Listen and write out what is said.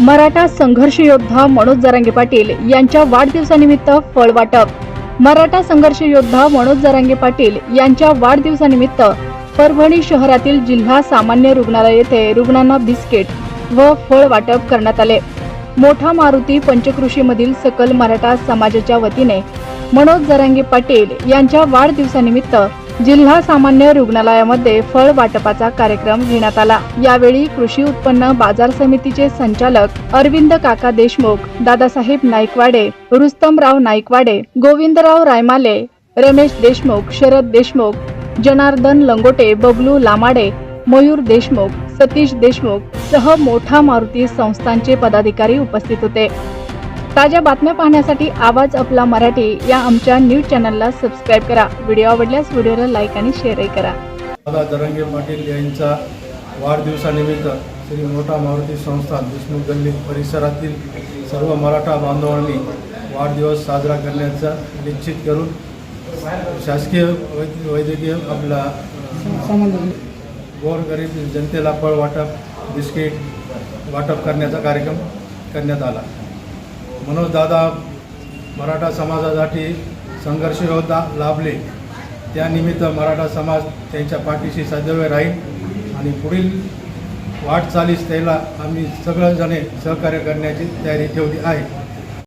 मराठा संघर्ष योद्धा मनोज जरांगे पाटील यांच्या वाढदिवसानिमित्त फळ वाटप मराठा संघर्ष योद्धा मनोज जरांगे पाटील यांच्या वाढदिवसानिमित्त परभणी शहरातील जिल्हा सामान्य रुग्णालय येथे रुग्णांना बिस्किट व फळ वाटप करण्यात आले. मोठा मारुती पंचकृषीमधील सकल मराठा समाजाच्या वतीने मनोज जरांगे पाटील यांच्या वाढदिवसानिमित्त जिल्हा सामान्य रुग्णालयामध्ये फळ वाटपाचा कार्यक्रम घेण्यात आला. यावेळी कृषी उत्पन्न बाजार समितीचे संचालक अरविंद काका देशमुख दादासाहेब नाईकवाडे रुस्तमराव नाईकवाडे गोविंदराव रायमाले रमेश देशमुख शरद देशमुख जनार्दन लंगोटे बबलू लामाडे मयूर देशमुख सतीश देशमुख सह मोठा मारुती संस्थांचे पदाधिकारी उपस्थित होते. ताज्या बातम्या पाहण्यासाठी आवाज आपला मराठी या आमच्या न्यूज चॅनलला सबस्क्राईब करा. व्हिडिओ आवडल्यास व्हिडिओला लाईक आणि शेअरही करा. दादा दरंगे पाटील यांचा वाढदिवसानिमित्त श्री मोठा मारुती संस्थान देशमुख गल्ली परिसरातील सर्व मराठा बांधवांनी वाढदिवस साजरा करण्याचा निश्चित करून शासकीय वैद्यकीय आपला गोरगरीब जनतेला फळ वाटप बिस्किट वाटप करण्याचा कार्यक्रम करण्यात आला. मनोजदादा मराठा समाजासाठी संघर्ष योद्धा लाभले. त्यानिमित्त मराठा समाज त्यांच्या पाठीशी सदैव राहील आणि पुढील वाटचालीस त्याला आम्ही सगळेजणे सहकार्य करण्याची तयारी ठेवली आहे.